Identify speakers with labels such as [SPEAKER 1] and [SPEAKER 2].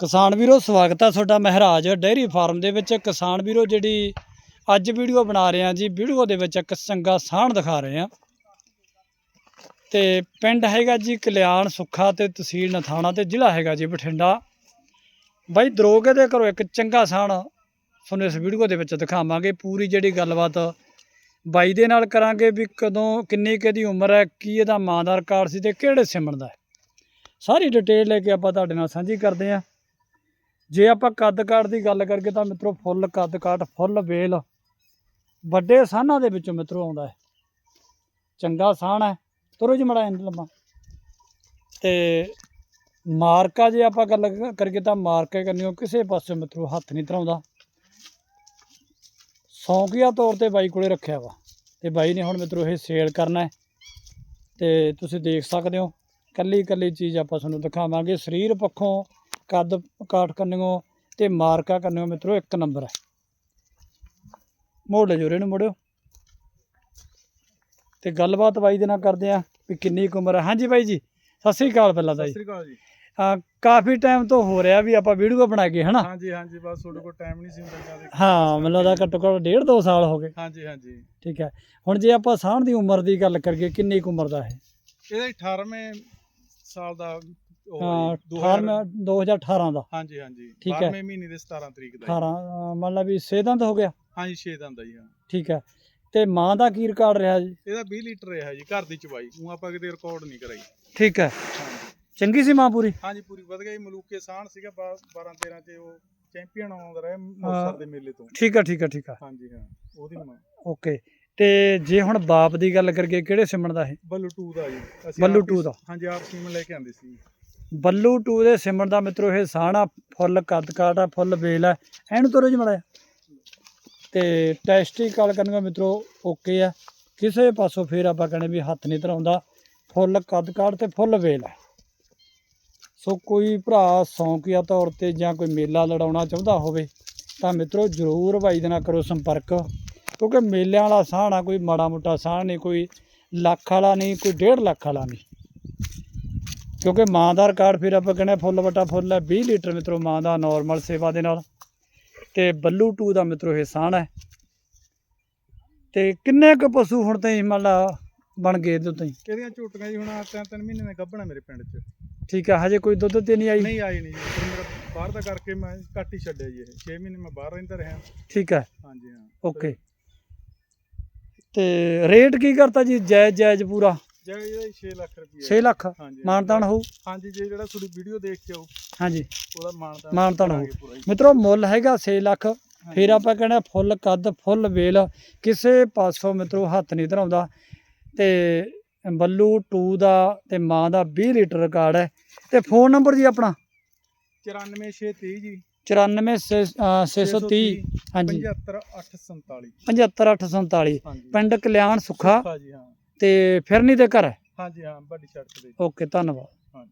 [SPEAKER 1] ਕਿਸਾਨ ਵੀਰੋ, ਸਵਾਗਤ ਹੈ ਤੁਹਾਡਾ ਮਹਿਰਾਜ ਡੇਅਰੀ ਫਾਰਮ ਦੇ ਵਿੱਚ। ਕਿਸਾਨ ਵੀਰੋ, ਜਿਹੜੀ ਅੱਜ ਵੀਡੀਓ ਬਣਾ ਰਹੇ ਹਾਂ ਜੀ, ਵੀਡੀਓ ਦੇ ਵਿੱਚ ਇੱਕ ਚੰਗਾ ਸਾਹਣ ਦਿਖਾ ਰਹੇ ਹਾਂ। ਤੇ ਪਿੰਡ ਹੈਗਾ ਜੀ ਕਲਿਆਣ ਸੁੱਖਾ ਤੇ ਤਹਿਸੀਲ ਨਥਾਣਾ ਤੇ ਜ਼ਿਲ੍ਹਾ ਹੈਗਾ ਜੀ ਬਠਿੰਡਾ। ਬਾਈ, ਦਰੋਗੇ ਦੇ ਘਰੋਂ ਇੱਕ ਚੰਗਾ ਸਾਹਣ ਤੁਹਾਨੂੰ ਇਸ ਵੀਡੀਓ ਦੇ ਵਿੱਚ ਦਿਖਾਵਾਂਗੇ। ਪੂਰੀ ਜਿਹੜੀ ਗੱਲਬਾਤ ਬਾਈ ਦੇ ਨਾਲ ਕਰਾਂਗੇ ਵੀ ਕਦੋਂ ਕਿੰਨੀ ਕੁ ਦੀ ਉਮਰ ਹੈ, ਕੀ ਇਹਦਾ ਮਾਂ ਦਾ ਰਿਕਾਰਡ ਸੀ ਤੇ ਕਿਹੜੇ ਸਿਮਣ ਦਾ ਸਾਰੀ ਡਿਟੇਲ ਲੈ ਕੇ ਆਪਾਂ ਤੁਹਾਡੇ ਨਾਲ ਸਾਂਝੀ ਕਰਦੇ ਹਾਂ। ਜੇ ਆਪਾਂ ਕੱਦ ਕਾਠ ਦੀ ਗੱਲ ਕਰੀਏ ਤਾਂ ਮਿੱਤਰੋ ਫੁੱਲ, ਕੱਦ ਕਾਠ, ਫੁੱਲ, ਵੇਲ ਵੱਡੇ ਸਾਹਨਾਂ ਦੇ ਵਿੱਚੋਂ ਮਿੱਤਰੋ ਆਉਂਦਾ ਹੈ। ਚੰਗਾ ਸਾਹਣ ਹੈ। ਤੁਰੋ ਜੀ ਮੜਾ ਇੰਦ ਲੰਮਾ। ਤੇ ਮਾਰਕਾ ਜੇ ਆਪਾਂ ਗੱਲ ਕ- ਕਰੀਏ ਤਾਂ ਮਾਰਕਾ ਕਰਨੀ ਕਰਨੀਓ ਕਿਸੇ ਪਾਸੇ ਮਿੱਤਰੋ ਹੱਥ ਨਹੀਂ ਧਰਾਉਂਦਾ। ਸੌਂਕਿਆ ਤੌਰ ਤੇ ਬਾਈ ਕੋਲੇ ਰੱਖਿਆ ਵਾ। ਤੇ ਬਾਈ ਨੇ ਹੁਣ ਮਿੱਤਰੋ ਇਹ ਸੇਲ ਕਰਨਾ ਹੈ। ਤੇ ਤੁਸੀਂ ਦੇਖ ਸਕਦੇ ਹੋ ਕੱਲੀ ਕੱਲੀ ਚੀਜ਼ ਆਪਾਂ ਤੁਹਾਨੂੰ ਦਿਖਾਵਾਂਗੇ। ਸਰੀਰ ਪੱਖੋਂ ਕੱਦ ਕਾਠ ਕੰਨਿਓ ਤੇ ਮਾਰਕਾ ਕੰਨਿਓ ਮਿੱਤਰੋ ਇੱਕ ਨੰਬਰ ਹੈ। ਮੋੜ ਲੈ ਜੋਰੇ ਨੂੰ ਮੋੜਿਓ। ਤੇ ਗੱਲਬਾਤ ਬਾਈ ਦੇ ਨਾਲ ਕਰਦੇ ਆ ਵੀ ਕਿੰਨੀ ਉਮਰ ਹੈ। ਹਾਂਜੀ ਬਾਈ ਜੀ ਸਤਿ ਸ੍ਰੀ ਅਕਾਲ ਪਹਿਲਾਂ ਤਾਂ
[SPEAKER 2] ਸਤਿ
[SPEAKER 1] ਜੀ
[SPEAKER 2] ਸ੍ਰੀ ਅਕਾਲ ਜੀ।
[SPEAKER 1] ਹਾਂ ਕਾਫੀ ਟਾਈਮ ਤੋਂ ਹੋ ਰਿਹਾ ਵੀ ਆਪਾਂ ਵੀਡੀਓ ਬਣਾ ਕੇ ਹਨਾ?
[SPEAKER 2] ਹਾਂਜੀ ਹਾਂਜੀ ਬਸ ਤੁਹਾਡੇ ਕੋਲ ਟਾਈਮ ਨਹੀਂ ਸੀ ਹੁੰਦਾ ਜ਼ਿਆਦਾ।
[SPEAKER 1] ਹਾਂ ਮੈਨੂੰ ਲੱਗਦਾ ਘੱਟੋ ਘੱਟ ਡੇਢ ਦੋ ਸਾਲ ਹੋ ਗਏ।
[SPEAKER 2] ਹਾਂਜੀ ਹਾਂਜੀ।
[SPEAKER 1] ਠੀਕ ਹੈ। ਹੁਣ ਜੇ ਆਪਾਂ ਸਾਹਣ ਦੀ ਉਮਰ ਦੀ ਗੱਲ ਕਰੀਏ ਕਿੰਨੀ ਕੁ ਉਮਰ ਦਾ ਹੈ
[SPEAKER 2] ਇਹਦਾ 18ਵੇਂ ਸਾਲ ਦਾ ਉਹ
[SPEAKER 1] ਹਾਂ
[SPEAKER 2] ਹੈ ਜੀ, 2000
[SPEAKER 1] 18 2018 ਦਾ।
[SPEAKER 2] ਹਾਂਜੀ ਹਾਂਜੀ।
[SPEAKER 1] ਠੀਕ ਹੈ।
[SPEAKER 2] 12ਵੇਂ ਮਹੀਨੇ ਦੇ 17 ਤਰੀਕ ਦਾ
[SPEAKER 1] 18 ਅਹ ਮੰਨ ਲਾ ਵੀ ਸੇਧੰਤ ਹੋ ਗਿਆ।
[SPEAKER 2] ਜੀ। ਹਾਂਜੀ 6 ਦਿਨ ਦਾ ਜੀ ਹਾਂ।
[SPEAKER 1] ਠੀਕ ਹੈ। ਤੇ ਮਾਂ ਦਾ ਕੀ ਰਿਕਾਰਡ ਰਿਹਾ ਜੀ?
[SPEAKER 2] ਇਹਦਾ 20 ਲੀਟਰ ਰਿਹਾ ਜੀ ਘਰ ਦੀ ਚਵਾਈ। ਉਹ ਆਪਾਂ ਕਿਤੇ ਰਿਕਾਰਡ ਨਹੀਂ ਕਰਾਈ।
[SPEAKER 1] ਠੀਕ ਹੈ।
[SPEAKER 2] ਹਾਂਜੀ।
[SPEAKER 1] ਚੰਗੀ ਸੀ ਮਾਂ ਪੂਰੀ?
[SPEAKER 2] ਹਾਂਜੀ ਪੂਰੀ ਵਧ ਗਈ। ਮਲੂਕੇ ਸਾਹਣ ਸੀਗਾ 12 13 ਚ ਉਹ ਚੈਂਪੀਅਨ ਆਉਂਦਾ ਰਿਹਾ ਮੁਕਤਸਰ ਦੇ ਮੇਲੇ ਤੋਂ।
[SPEAKER 1] ਠੀਕ ਹੈ ਠੀਕ ਹੈ ਠੀਕ ਹੈ।
[SPEAKER 2] ਹਾਂਜੀ ਹਾਂ। ਉਹਦੀ ਮਾਂ।
[SPEAKER 1] ਓਕੇ। ਤੇ ਜੇ ਹੁਣ ਬਾਪ ਦੀ ਗੱਲ ਕਰੀਏ ਕਿਹੜੇ ਸਿਮਣ ਦਾ ਇਹ?
[SPEAKER 2] ਬੱਲੂ 2 ਦਾ ਜੀ।
[SPEAKER 1] ਬੱਲੂ।
[SPEAKER 2] ਹਾਂਜੀ ਆਪ ਸੀਮਨ ਲੈ ਕੇ ਆਂਦੇ ਸੀ।
[SPEAKER 1] ਬੱਲੂ ਟੂ ਦੇ ਸਿਮਣ ਦਾ ਮਿੱਤਰੋ, ਇਹ ਸਾਹਣਾ ਫੁੱਲ, ਕੱਦ ਕਾਟ ਆ, ਫੁੱਲ ਵੇਲ ਹੈ ਐਨੂੰ ਤੋਰੋ ਜੀ ਮੜਿਆ ਤੇ ਟੈਸਟੀਕਲ ਕਰਨਗਾ ਮਿੱਤਰੋ ਓਕੇ ਆ। ਕਿਸੇ ਪਾਸੋਂ ਫੇਰ ਆਪਾਂ ਕਹਿੰਦੇ ਵੀ ਹੱਥ ਨਹੀਂ ਧਰਾਉਂਦਾ। ਫੁੱਲ, ਕੱਦ ਕਾਟ ਤੇ ਫੁੱਲ ਵੇਲ ਹੈ ਸੋ ਕੋਈ ਭਰਾ ਸੌਂਕੀਆ ਤੌਰ ਤੇ ਜਾਂ ਕੋਈ ਮੇਲਾ ਲੜਾਉਣਾ ਚਾਹੁੰਦਾ ਹੋਵੇ, ਤਾਂ ਮਿੱਤਰੋ ਜ਼ਰੂਰ ਭਾਈ ਦੇ ਨਾਲ ਕਰੋ ਸੰਪਰਕ। ਕਿਉਂਕਿ ਮੇਲਿਆਂ ਵਾਲਾ ਸਾਹਣਾ ਕੋਈ ਮਾੜਾ ਮੋਟਾ ਸਾਹ ਨਹੀਂ, ਕੋਈ ਲੱਖ ਵਾਲਾ ਨਹੀਂ, ਕੋਈ ਡੇਢ ਲੱਖ ਵਾਲਾ ਨਹੀਂ। ਕਿਉਂਕਿ ਮਾਂ ਦਾ ਰਿਕਾਰਡ ਫਿਰ ਆਪਾਂ ਕਹਿੰਦੇ ਫੁੱਲ ਵਟਾ ਫੁੱਲ ਹੈ 20 ਲੀਟਰ ਮਿੱਤਰੋ ਮਾਂ ਦਾ ਨਾਰਮਲ ਸੇਵਾ ਦੇ ਨਾਲ। ਤੇ ਬੱਲੂ 2 ਦਾ ਮਿੱਤਰੋ ਇਹ ਸਾਣ ਹੈ। ਤੇ ਕਿੰਨੇ ਕੁ ਪਸ਼ੂ ਹੁਣ ਤਾਈਂ ਮੰਨ ਲਾ ਬਣ ਗਏ ਦੁੱਧ ਤਾਈਂ
[SPEAKER 2] ਇਹਦੀਆਂ ਝੋਟੀਆਂ ਜੀ ਹੁਣ ਆਹ ਤਿੰਨ ਤਿੰਨ ਮਹੀਨੇ ਦੇ ਗੱਭਣਾ ਮੇਰੇ ਪਿੰਡ 'ਚ।
[SPEAKER 1] ਠੀਕ ਹੈ ਹਜੇ ਕੋਈ ਦੁੱਧ ਤੇ ਨਹੀਂ ਆਈ?
[SPEAKER 2] ਨਹੀਂ ਆਈ ਨਹੀਂ ਜੀ ਫਿਰ ਮੇਰਾ ਬਾਹਰ ਦਾ ਕਰਕੇ ਮੈਂ ਘੱਟ ਹੀ ਛੱਡਿਆ ਜੀ ਇਹ। 6 ਮਹੀਨੇ ਮੈਂ ਬਾਹਰ ਰਹਿੰਦਾ ਰਿਹਾ।
[SPEAKER 1] ਠੀਕ ਹੈ
[SPEAKER 2] ਹਾਂਜੀ ਹਾਂ।
[SPEAKER 1] ਓਕੇ। ਤੇ ਰੇਟ ਕੀ ਕਰਤਾ ਜੀ? ਜਾਇਜ਼ ਜਾਇਜ਼ ਪੂਰਾ?
[SPEAKER 2] ਜੇ ਇਹਦਾ 6 ਲੱਖ ਰੁਪਏ
[SPEAKER 1] 6 ਲੱਖ?
[SPEAKER 2] ਹਾਂਜੀ
[SPEAKER 1] ਮਾਨਤਾਨ ਹੋਊ?
[SPEAKER 2] ਹਾਂਜੀ ਜੇ ਜਿਹੜਾ ਤੁਹਾਡੀ ਵੀਡੀਓ ਦੇਖ ਕੇ ਆਉ
[SPEAKER 1] ਹਾਂਜੀ।
[SPEAKER 2] ਉਹਦਾ ਮਾਨਤਾਨ
[SPEAKER 1] ਮਾਨਤਾਨ ਹੋਊ। ਮਿੱਤਰੋ ਮੁੱਲ ਹੈਗਾ 6 ਲੱਖ।
[SPEAKER 2] ਹਾਂਜੀ।
[SPEAKER 1] ਫਿਰ ਆਪਾਂ ਕਹਿੰਦੇ ਫੁੱਲ ਕੱਦ ਫੁੱਲ ਵੇਲ। ਕਿਸੇ ਪਾਸੋਂ ਮਿੱਤਰੋ ਹੱਥ ਨਹੀਂ ਧਰਾਉਂਦਾ। ਤੇ ਬੱਲੂ 2 ਦਾ ਤੇ ਮਾਂ ਦਾ 20 ਲੀਟਰ ਰਿਕਾਰਡ ਹੈ। ਤੇ ਫੋਨ ਨੰਬਰ ਜੀ ਆਪਣਾ?
[SPEAKER 2] 94630 ਜੀ।
[SPEAKER 1] 94630 ਹਾਂਜੀ।
[SPEAKER 2] 75847
[SPEAKER 1] 75847
[SPEAKER 2] ਹਾਂਜੀ।
[SPEAKER 1] ਪਿੰਡ ਕਲਿਆਣ ਸੁੱਖਾ।
[SPEAKER 2] ਸੁੱਖਾ ਜੀ ਹਾਂ।
[SPEAKER 1] ਤੇ ਫਿਰਨੀ ਦੇ ਘਰ? ਹੈ
[SPEAKER 2] ਹਾਂਜੀ ਹਾਂ ਵੱਡੀ ਸੜਕ ਤੇ।
[SPEAKER 1] ਓਕੇ ਧੰਨਵਾਦ।